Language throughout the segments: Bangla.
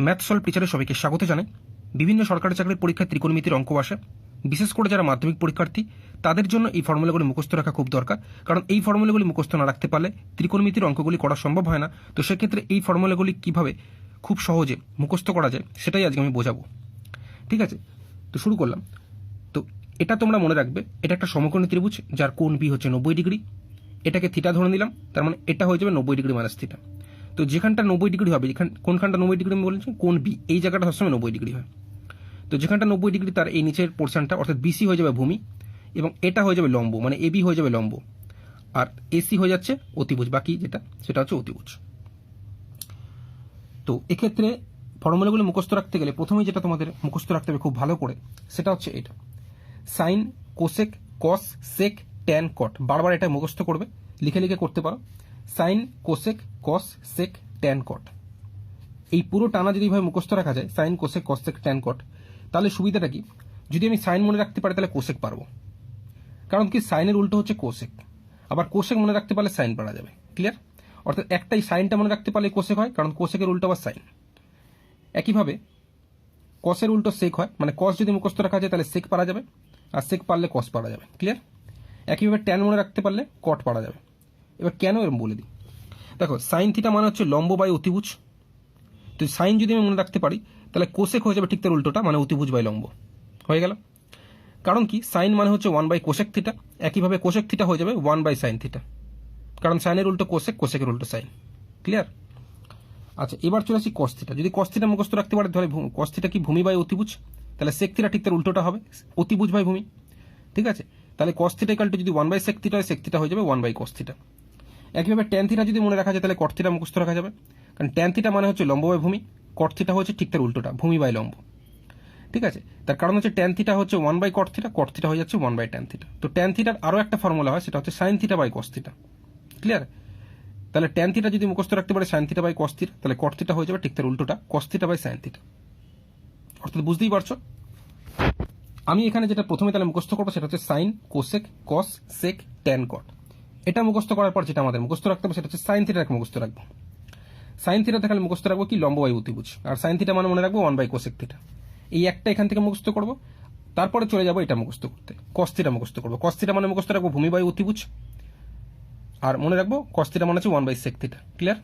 ম্যাথ সলভ টিচারের সবাইকে স্বাগত জানাই। বিভিন্ন সরকারি চাকরির পরীক্ষায় ত্রিকোণমিতির অঙ্ক আসে। বিশেষ করে যারা মাধ্যমিক পরীক্ষার্থী, তাদের জন্য এই ফর্মুলাগুলি মুখস্থ রাখা খুব দরকার। কারণ এই ফর্মুলাগুলি মুখস্থ না রাখতে পারলে ত্রিকোণমিতির অঙ্কগুলি করা সম্ভব হয় না। তো সেক্ষেত্রে এই ফর্মুলাগুলি কীভাবে খুব সহজে মুখস্থ করা যায়, সেটাই আজকে আমি বোঝাবো। ঠিক আছে? তো শুরু করলাম। তো এটা তোমরা মনে রাখবে, এটা একটা সমকোণী ত্রিভুজ, যার কোণ বি হচ্ছে নব্বই ডিগ্রি। এটাকে থিটা ধরে নিলাম, তার মানে এটা হয়ে যাবে নব্বই ডিগ্রি মাইনাস থিটা তো যেখানটা নব্বই ডিগ্রি হবে, যেখান, কোনখানটা নব্বই ডিগ্রি আমি বলেছি? কোন বি এই জায়গাটা সবসময় নব্বই ডিগ্রি হয়। তো যেখানটা নব্বই ডিগ্রি, তার এই নিচের পোর্শনটা অর্থাৎ বিসি হয়ে যাবে ভূমি এবং এটা হয়ে যাবে লম্ব মানে এবি হয়ে যাবে লম্ব। আর এসি হয়ে যাচ্ছে অতিভুজ, বাকি যেটা, সেটা হচ্ছে অতিভুজ। তো এক্ষেত্রে ফর্মুলাগুলো মুখস্থ রাখতে গেলে প্রথমেই যেটা তোমাদের মুখস্থ রাখতে হবে খুব ভালো করে, সেটা হচ্ছে এটা। Sine cosec cos sec tan cot বারবার এটা মুখস্থ করবে, লিখে লিখে করতে পারো। Sine, cosec, cos, sec, tan cot. এই পুরো টানা যদি ভাবে মুখস্থ রাখা যায়, sine, cosec, cos, sec, tan cot, তাহলে সুবিধাটা কি? যদি আমি সাইন মনে রাখতে পারি, তাহলে কোসেক পারব। কারণ কি? সাইনের উল্টো হচ্ছে কোসেক। আবার কোসেক মনে রাখতে পারলে সাইন পারা যাবে। ক্লিয়ার অর্থাৎ একটাই সাইনটা মনে রাখতে পারলে কোসেক হয়, কারণ কোসেকের উল্টো আবার সাইন। একইভাবে, কসের উল্টো সেক হয় মানে কস যদি মুখস্থ রাখা যায়, তাহলে সেক পারা যাবে, আর সেক পারলে কস পারা যাবে। ক্লিয়ার একইভাবে ট্যান মনে রাখতে পারলে কট পারা যাবে। এবার কেন এরকম বলে দিই? দেখো সাইন থিটা মানে হচ্ছে লম্ব বাই অতিভুজ। তো সাইন যদি আমি মনে রাখতে পারি, তাহলে কোসেক হয়ে যাবে ঠিক তার উল্টোটা মানে অতিভুজ বাই লম্ব। হয়ে গেল? কারণ কি? সাইন মানে হচ্ছে ওয়ান বাই কোশেক থিটা একইভাবে কোশেক থিটা হয়ে যাবে ওয়ান বাই সাইন থিটা কারণ সাইনের উল্টো কোশেক কোশেকের উল্টো সাইন ক্লিয়ার আচ্ছা এবার চলে আসি কস্থিটা যদি কস্থিটা মুখস্থ রাখতে পারে, ধরে কস্থিটা কি ভূমি বাই অতিভুজ? তাহলে সেক থিটা ঠিক তার উল্টোটা হবে। অতিভুজ বাই ভূমি। ঠিক আছে? তাহলে কস্থিটা কালটা যদি ওয়ান বাই সেক হয় সেক থিটা হয়ে যাবে ওয়ান বাই কস্থিটা একইভাবে ট্যান থিটা যদি মনে রাখা যায় তাহলে কট থিটা মুখস্থ রাখা যাবে। কারণ ট্যান থিটা মানে হচ্ছে লম্ব বাই ভূমি কট থিটা হচ্ছে ঠিক তার উল্টোটা, ভূমি বাই লম্ব। ঠিক আছে? তার কারণ হচ্ছে ট্যান থিটা হচ্ছে one by cot theta cot theta হয়ে যাচ্ছে ওয়ান বাই ট্যান থিটা তো ট্যান থিটার আরও একটা ফর্মুলা হয়, সেটা হচ্ছে sine theta by cos theta clear তাহলে ট্যান থিটা যদি মুখস্থ রাখতে পারে সাইন থিটা বাই কস তাহলে কট থিটা হয়ে যাবে ঠিক তার উল্টোটা cos theta by sine theta অর্থাৎ বুঝতেই পারছ? আমি এখানে যেটা প্রথমে তাহলে মুখস্থ করব, সেটা হচ্ছে sine cosec cos sec tan cot এটা মুখস্থ করার পর যেটা আমাদের মুখস্থ রাখতে হবে সেটা হচ্ছে সাইন থিটাকে মুখস্থ রাখব। সাইন থিটা দেখালে মুখস্থ রাখব কি? লম্ব বাই অতিভুজ আর সাইন থিটা মানে মনে রাখব ওয়ান বাই কোসেক থিটা এই একটা এখান থেকে মুখস্থ করব। তারপরে চলে যাব এটা মুখস্থ করতে। কস্তিটা মুখস্থ করব। কস্তিটা মানে মুখস্থ রাখব ভূমি বাই অতিভুজ আর মনে রাখব কস্তিটা মানে হচ্ছে one by sec theta clear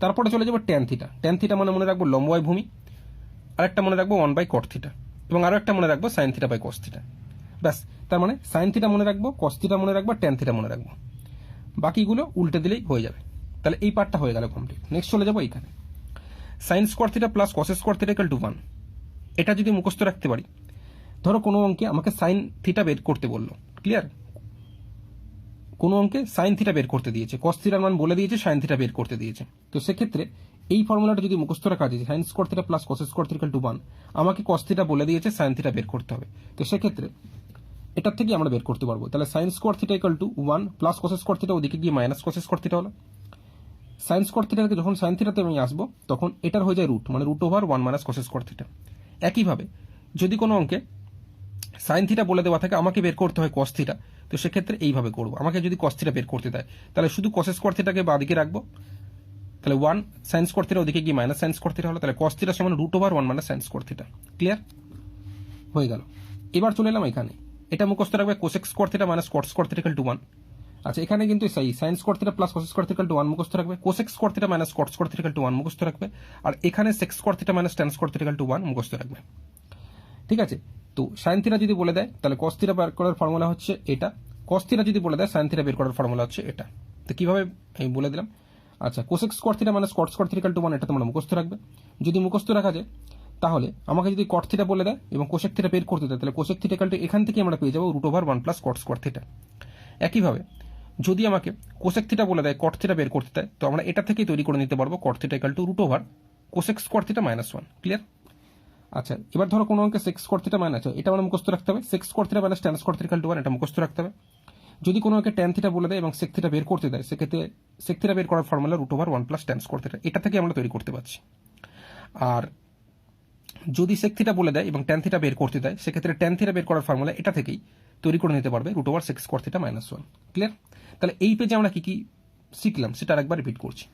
তারপরে চলে যাব ট্যান থিটা ট্যান থিটা মানে মনে রাখব লম্ব বাই ভূমি। আরেকটা মনে রাখব ওয়ান বাই কট থিটা এবং আরও একটা মনে রাখব sine theta by cos theta ব্যাস, তার মানে সাইন থিটা মনে রাখব কস্তিটা মনে রাখব ট্যান থিটা মনে রাখব। বাকিগুলো উল্টে দিলেই হয়ে যাবে। তাহলে এই পার্টটা হয়ে গেল কমপ্লিট নেক্সট চলে যাব এইখানে। Sine square theta plus cos square theta equal to one এটা যদি মুখস্থ রাখতে পারি, ধরো কোনো অঙ্কে আমাকে সাইন থিটা বের করতে বলল। ক্লিয়ার কোনো অঙ্কে সাইন থিটা বের করতে দিয়েছে। কস থিটার মান বলে দিয়েছে সাইন থিটা বের করতে দিয়েছে। তো সেক্ষেত্রে এই ফর্মুলাটা যদি মুখস্থ রাখা যায় sine square theta plus cos square theta to one আমাকে কস থিটা বলে দিয়েছে সাইন থিটা বের করতে হবে। তো সেক্ষেত্রে এটার থেকে আমরা বের করতে পারব। তাহলে sine square theta equal to one plus cos square theta ওদিকে গিয়ে মাইনাস কস স্কোয়ার থিটা হলো। সাইন স্কোয়ার থিটাকে যখন সাইন থিটাতে আমি আসব, তখন এটার হয়ে যায় রুট মানে root over one minus cos square theta একইভাবে, যদি কোনো অঙ্কে সাইন থিটা বলে দেওয়া থাকে, আমাকে বের করতে হয় কস থিটা তো সেক্ষেত্রে এইভাবে করব। আমাকে যদি কস থিটা বের করতে দেয়, তাহলে শুধু কস স্কোয়ার থিটাকে বাদিকে রাখব। তাহলে ওয়ান সাইন স্কোয়ার থিটা ওদিকে গিয়ে মাইনাস সাইন স্কোয়ার থিটা হলো, তাহলে কস থিটা সমান root over one minus sine square theta clear হয়ে গেল। এবার চলে এলাম এখানে। এটা মুখস্থ রাখবে cosec square theta minus cot square theta to one আচ্ছা এখানে কিন্তু সেই sine square plus cosec square to one মুখস্থ রাখবে cosec square theta minus cot square theta to one মুখস্থ রাখবে আর এখানে sec square theta minus tan square to one মুখস্থ রাখবে ঠিক আছে তো সাইন থিটা যদি বলে দেয় তাহলে কস থিটা বের করার ফর্মুলা হচ্ছে এটা কস থিটা যদি বলে দেয় সাইন থিটা বের করার ফর্মুলা হচ্ছে এটা তো কীভাবে আমি বলে দিলাম আচ্ছা কোসেক স্কোয়ার মানে cot square theta to one এটা তোমরা মুখস্থ রাখবে যদি মুখস্থ রাখা যায় তাহলে আমাকে যদি কট থিটা বলে দেয় এবং কোশেক থিটা বের করতে দেয়, তাহলে কোশেক থিটা এখান থেকে আমরা পেয়ে যাব root over one plus cot square theta একইভাবে, যদি আমাকে কোশেক থিটা বলে দেয় কট থিটা বের করতে দেয়, তো আমরা এটা থেকেই তৈরি করে নিতে পারব cot theta to root over cosec square theta minus one clear আচ্ছা এবার ধরো কোনো অঙ্কে সেক্স স্কোয়ার থিটা মাইনাস এটা আমরা মুখস্থ রাখতে হবে। Sec square theta minus tan square theta to one এটা মুখস্থ রাখতে হবে। যদি কোনো একে টেন থিটা বলে দেয় এবং সেক থিটা বের করতে দেয়, সেক্ষেত্রে সেক থিটা বের করার formula root over one plus tan square theta এটা থেকে আমরা তৈরি করতে পারছি। আর যদি সেক থিটা বলে দেয় এবং টেন থিটা বের করতে দেয়, সেক্ষেত্রে টেন থিটা বের করার ফর্মুলা এটা থেকেই তৈরি করে নিতে পারবে root over sec square theta minus one clear তাহলে এই পেজে আমরা কি কি শিখলাম সেটা আরেকবার রিপিট করছি।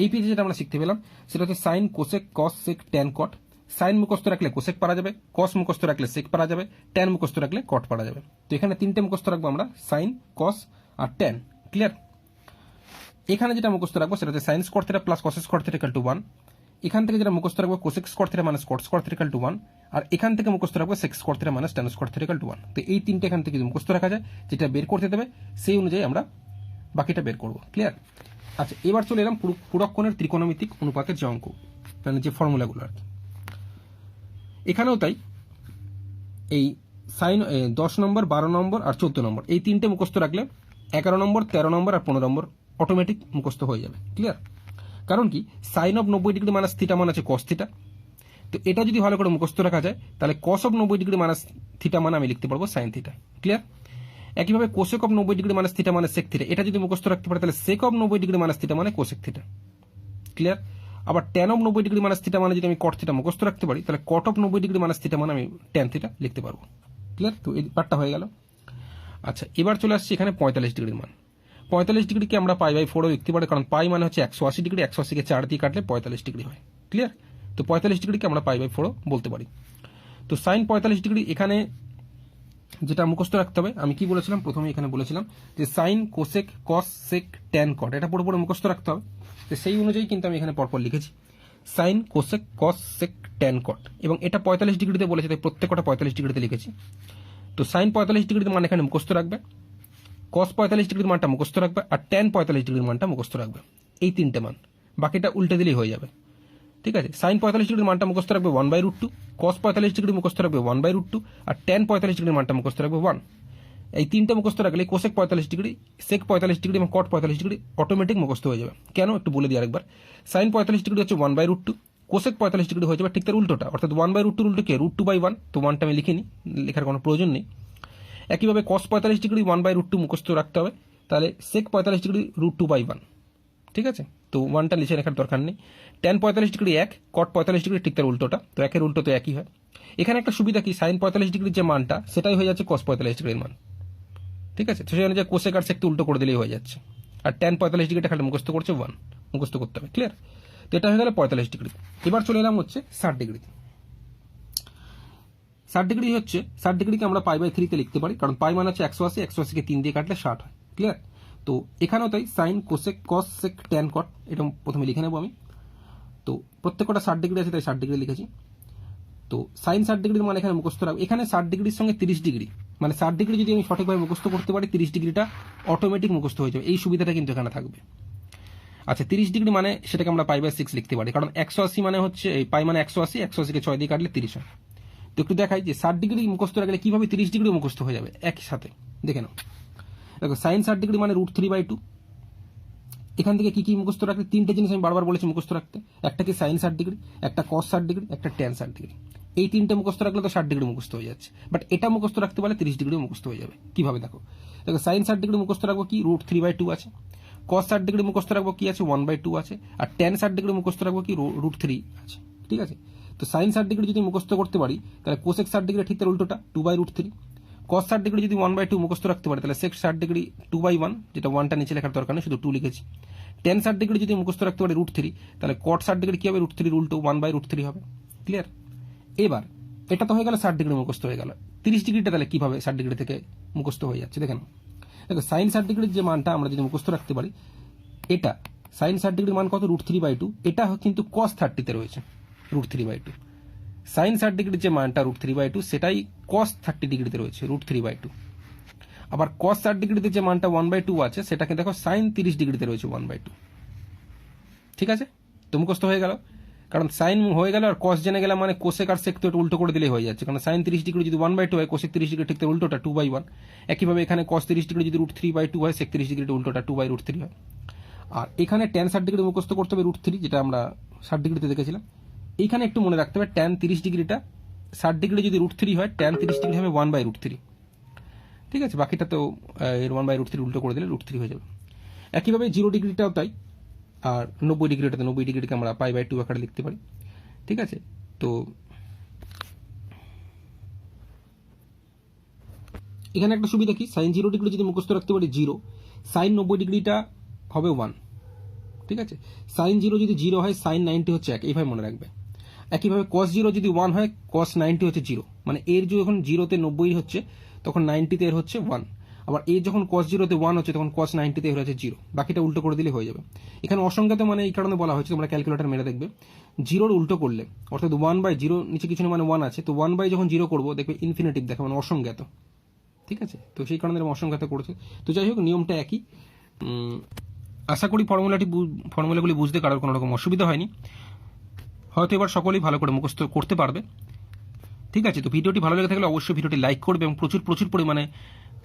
এই পেজে যেটা আমরা শিখতে পেলাম, সেটা হচ্ছে sine cosec cos sec tan cot sine মুখস্থ রাখলে কোসেক পারা যাবে কস মুখস্থ রাখলে সেক পারা যাবে ট্যান মুখস্থ রাখলে কট পারা যাবে। তো এখানে তিনটে মুখস্থ রাখব আমরা সাইন কস আর ট্যান ক্লিয়ার এখানে যেটা মুখস্থ রাখব সেটা হচ্ছে sine square theta plus cos square theta equal to one এখান থেকে যেটা মুখস্থ রাখব cosec square theta minus cot square theta equal to one আর এখান থেকে মুখস্থ রাখব sec square theta minus tan square theta equal to one তো এই তিনটে এখান থেকে মুখস্থ রাখা যায়, যেটা বের করতে দেবে, সেই অনুযায়ী আমরা বাকিটা বের করব। ক্লিয়ার আচ্ছা এবার চলে এলাম পুরো- পুরক্ষণের ত্রিকোণমিতিক অনুপাতের যে অঙ্ক মানে যে ফর্মুলাগুলো আর কি। এখানেও তাই, এই সাইন দশ নম্বর, বারো নম্বর আর চোদ্দ নম্বর, এই তিনটে মুখস্থ রাখলে এগারো নম্বর, তেরো নম্বর আর পনেরো নম্বর অটোমেটিক মুখস্থ হয়ে যাবে। ক্লিয়ার কারণ কি? সাইন অফ নব্বই ডিগ্রি মানাস থিটা মান আছে কস থিটা তো এটা যদি ভালো করে মুখস্থ রাখা যায়, তাহলে কস অফ নব্বই ডিগ্রি মানাস থিটা মান আমি লিখতে পারব সাইন থিটা ক্লিয়ার একইভাবে কোসেক অফ নব্বই ডিগ্রি মানাস থিটা মানে সেক থিটা এটা যদি মুখস্থ রাখতে পারে, তাহলে সেক অফ নব্বই ডিগ্রি মানাস থিটা মানে কোসেক থিটা ক্লিয়ার আবার ট্যান অফ নব্বই ডিগ্রি মানাস থিটা মানে যদি আমি কট থিটা মুখস্থ রাখতে পারি, তাহলে কট অফ নব্বই ডিগ্রি মানাস থিটা মানে আমি ট্যান থিটা লিখতে পারব। ক্লিয়ার তো এই পার্টটা হয়ে গেল। আচ্ছা এবার চলে আসছি এখানে পঁয়তাল্লিশ ডিগ্রির মান। পঁয়তাল্লিশ ডিগ্রিকে আমরা পাই বাই ফোরও লিখতে পারি কারণ পাই মানে হচ্ছে একশো আশি ডিগ্রি, একশো আশিকে চার দিয়ে কাটলে পঁয়তাল্লিশ ডিগ্রি হয়। ক্লিয়ার তো পঁয়তাল্লিশ ডিগ্রিকে আমরা পাই বাই ফোরও বলতে পারি। তো সাইন পঁয়তাল্লিশ ডিগ্রি এখানে যেটা মুখস্থ রাখতে হবে, আমি কি বলেছিলাম? প্রথমে এখানে বলেছিলাম যে sine cosec cos sec tan cot এটা পুরোপুরি মুখস্থ রাখতে হবে। তো সেই অনুযায়ী কিন্তু আমি এখানে পরপর লিখেছি। Sine cosec cos sec tan cot এবং এটা পঁয়তাল্লিশ ডিগ্রিতে বলেছে, তাই প্রত্যেকটা পঁয়তাল্লিশ ডিগ্রিতে লিখেছি। তো সাইন পঁয়তাল্লিশ ডিগ্রিতে মানে এখানে মুখস্থ রাখবে। কস পঁয়তাল্লিশ ডিগ্রির মানটা মুখস্থ রাখবে আর ট্যান পঁয়তাল্লিশ ডিগ্রির মানটা মুখস্থ রাখবে। এই তিনটে মান। বাকিটা উল্টে দিলেই হয়ে যাবে। ঠিক আছে? সাইন পঁয়তাল্লিশ ডিগ্রির মানটা মুখস্থ রাখবে one by root two cos পঁয়তাল্লিশ ডিগ্রি মুখস্থ রাখবে ওয়ান বাই রুট টু আর ট্যান পঁয়তাল্লিশ ডিগ্রির মানটা মুখস্থ রাখবে ওয়ান এই তিনটা মুখস্থ রাখলে কোসেক পঁয়তাল্লিশ ডিগ্রি সেক পঁয়তাল্লিশ ডিগ্রি এবং কট পঁয়তাল্লিশ ডিগ্রি অটোমেটিক মুখস্থ হয়ে যাবে। কেন? একটু বলে দিই আরেকবার। সাইন পঁয়তাল্লিশ ডিগ্রি হচ্ছে one by root two cosec পঁয়তাল্লিশ ডিগ্রি হয়ে যাবে ঠিক তার উল্টোটা। অর্থাৎ ওয়ান বাই রুট টুর উল্টো কে? রুট টু বাই ওয়ান তো ওয়ানটা আমি লিখিনি, লেখার কোনো প্রয়োজন নেই। একইভাবে কস পঁয়তাল্লিশ degree one by root two মুখস্থ রাখতে হবে। তাহলে সেক পঁয়তাল্লিশ degree root two by one ঠিক আছে? তো ওয়ানটা লিখে রাখার দরকার নেই। টেন পঁয়তাল্লিশ ডিগ্রি এক কট পঁয়তাল্লিশ ডিগ্রি ঠিক তার উল্টোটা। তো একের উল্টো তো একই হয়। এখানে একটা সুবিধা কি? সাইন পঁয়তাল্লিশ ডিগ্রির যে মানটা, সেটাই হয়ে যাচ্ছে কস পঁয়তাল্লিশ ডিগ্রির মান। ঠিক আছে? তো সেখানে যে কোসেক আর সেকটা উল্টো করে দিলেই হয়ে যাচ্ছে। আর টেন পঁয়তাল্লিশ ডিগ্রিটা খালি মুখস্থ করছে ওয়ান মুখস্থ করতে হবে। ক্লিয়ার তো এটা হয়ে গেল পঁয়তাল্লিশ ডিগ্রি এবার চলে এলাম হচ্ছে ষাট ডিগ্রি ষাট ডিগ্রি হচ্ছে ষাট ডিগ্রিকে আমরা পাই বাই থ্রিতে লিখতে পারি, কারণ পাই মানে হচ্ছে একশো আশি, একশো আশিকে তিন দিয়ে কাটলে ষাট হয় ক্লিয়ার তো এখানেও তাই sine cosec cos sec tan cot এটা প্রথমে লিখে নেব আমি। তো প্রত্যেকটা ষাট ডিগ্রি আছে, তাই ষাট ডিগ্রি লিখেছি। তো সাইন ষাট ডিগ্রির মানে এখানে মুখস্থ রাখব এখানে ষাট ডিগ্রির সঙ্গে তিরিশ ডিগ্রি মানে ষাট ডিগ্রি যদি আমি সঠিকভাবে মুখস্থ করতে পারি, তিরিশ ডিগ্রিটা অটোমেটিক মুখস্থ হয়ে যাবে, এই সুবিধাটা কিন্তু এখানে থাকবে। আচ্ছা তিরিশ ডিগ্রি মানে সেটাকে আমরা পাই বাই সিক্স লিখতে পারি, কারণ একশো আশি মানে হচ্ছে, এই পাই মানে একশো আশি, একশো আশিকে ছয় দিয়ে কাটলে তিরিশ হয়। তো একটু দেখাই যে ষাট ডিগ্রি মুখস্থ রাখলে কীভাবে তিরিশ ডিগ্রি মুখস্থ হয়ে যাবে? একই সাথে। দেখে নাও। দেখো সাইন ষাট ডিগ্রি মানে রুট থ্রি বাই টু এখান থেকে কী কী মুখস্থ রাখতে তিনটে জিনিস আমি বারবার বলেছি মুখস্থ রাখতে। একটা কি সাইন ষাট ডিগ্রি, একটা কস ষাট ডিগ্রি, একটা ট্যান ষাট ডিগ্রি। এই তিনটে মুখস্থ রাখলে তো ষাট ডিগ্রি মুখস্থ হয়ে যাচ্ছে। বাট এটা মুখস্থ রাখতে পারলে তিরিশ ডিগ্রি মুখস্থ হয়ে যাবে। কীভাবে? দেখো। দেখো সাইন ষাট ডিগ্রি মুখস্থ রাখব কি? রুট থ্রি বাই টু আছে। কস ষাট ডিগ্রি মুখস্থ রাখব কি আছে? ওয়ান বাই টু আছে। আর ট্যান ষাট ডিগ্রি মুখস্থ রাখব কি? রুট থ্রি আছে। ঠিক আছে? তো সাইন ষাট ডিগ্রি যদি মুখস্থ করতে পারি, তাহলে কোসেক ষাট ডিগ্রি ঠিক তার উল্টোটা two by root three cos ষাট ডিগ্রি যদি ওয়ান বাই টু মুখস্থ রাখতে পারি, তাহলে সেক্স ষাট ডিগ্রি টু বাই ওয়ান যেটা ওয়ানটা নিচে লেখার দরকার নেই, শুধু টু লিখেছি। টেন ষাট ডিগ্রি যদি মুখস্থ রাখতে পারি রুট থ্রি তাহলে কট ষাট ডিগ্রি কি হবে? রুট থ্রি উল্টো ওয়ান বাই রুট থ্রি হবে। ক্লিয়ার এবার, এটা তো হয়ে গেল ষাট ডিগ্রি মুখস্থ হয়ে গেল। তিরিশ ডিগ্রিটা তাহলে কীভাবে ষাট ডিগ্রি থেকে মুখস্থ হয়ে যাচ্ছে? দেখেন দেখো সাইন ষাট ডিগ্রির যে মানটা আমরা যদি মুখস্থ রাখতে পারি, এটা সাইন ষাট ডিগ্রির মান কত? রুট থ্রি বাই টু এটা কিন্তু কস থার্টিতে রয়েছে। Root three by two sine ষাট ডিগ্রির যে মানটা রুট থ্রি বাই টু সেটাই কস থার্টি ডিগ্রিতে রয়েছে রুট থ্রি বাই টু আবার কস ষাট ডিগ্রিতে যে মানটা ওয়ান বাই টু আছে, সেটাকে দেখো সাইন তিরিশ ডিগ্রিতে রয়েছে ওয়ান বাই টু ঠিক আছে? তো মুখস্থ হয়ে গেল? কারণ সাইন হয়ে গেল আর কস জেনে গেলাম মানে কোসেক আর সেক তো উল্টো করে দিলেই হয়ে যাচ্ছে। কারণ সাইন তিরিশ ডিগ্রি যদি ওয়ান বাই টু হয় কোসেক তিরিশ ডিগ্রি ঠিক উল্টোটা টু বাই ওয়ান একইভাবে এখানে কস তিরিশ ডিগ্রি যদি রুট থ্রি বাই টু হয় সেক তিরিশ ডিগ্রি উল্টোটা টু বাই রুট থ্রি হয়। আর এখানে টেন ষাট ডিগ্রি মুখস্থ করতে হবে রুট থ্রি যেটা আমরা ষাট ডিগ্রিতে দেখেছিলাম। এইখানে একটু মনে রাখতে হবে ট্যান তিরিশ ডিগ্রিটা, ষাট ডিগ্রি যদি রুট থ্রি হয় ট্যান তিরিশ ডিগ্রি হবে ওয়ান বাই রুট থ্রি ঠিক আছে? বাকিটা তো এর ওয়ান বাই রুট থ্রি উল্টো করে দিলে রুট থ্রি হয়ে যাবে। একইভাবে জিরো ডিগ্রিটাও তাই, আর নব্বই ডিগ্রিটাতে নব্বই ডিগ্রিটাকে আমরা পাই বাই টু আকারে লিখতে পারি। ঠিক আছে? তো এখানে একটা সুবিধা কি? সাইন জিরো ডিগ্রি যদি মুখস্থ রাখতে পারি জিরো সাইন নব্বই ডিগ্রিটা হবে ওয়ান ঠিক আছে? সাইন জিরো যদি জিরো হয় সাইন নাইনটি হচ্ছে এক। এইভাবে মনে রাখবে। একইভাবে কস জিরো যদি ওয়ান হয় কস নাইনটি হচ্ছে জিরো মানে এর যখন জিরোতে নব্বই হচ্ছে, তখন নাইনটিতে এর হচ্ছে ওয়ান আবার এর যখন কস জিরোতে ওয়ান হচ্ছে, তখন কস নাইনটিতে এর হচ্ছে জিরো বাকিটা উল্টো করে দিলে হয়ে যাবে। এখানে অসংখ্যাত মানে এই কারণে বলা হয়েছে, তোমরা ক্যালকুলেটার মেরে দেখবে। জিরোর উল্টো করলে, অর্থাৎ ওয়ান বাই জিরো নিচে কিছু মানে ওয়ান আছে, তো ওয়ান বাই যখন জিরো করব, দেখবে ইনফিনিটিভ দেখে মানে অসংজ্ঞাত। ঠিক আছে? তো সেই কারণে এরকম অসংখ্যাত করেছে। তো যাই হোক, নিয়মটা একই। আশা করি ফর্মুলাটি ফর্মুলাগুলি বুঝতে কারোর কোনো রকম অসুবিধা হয়নি। হয়তো এবার সকলেই ভালো করে মুখস্থ করতে পারবে। ঠিক আছে, তো ভিডিওটি ভালো লেগে থাকলে অবশ্যই ভিডিওটি লাইক করবে এবং প্রচুর প্রচুর পরিমাণে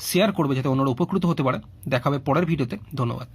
শেয়ার করবে যাতে অন্যরা উপকৃত হতে পারে। দেখাবে পরের ভিডিওতে। ধন্যবাদ।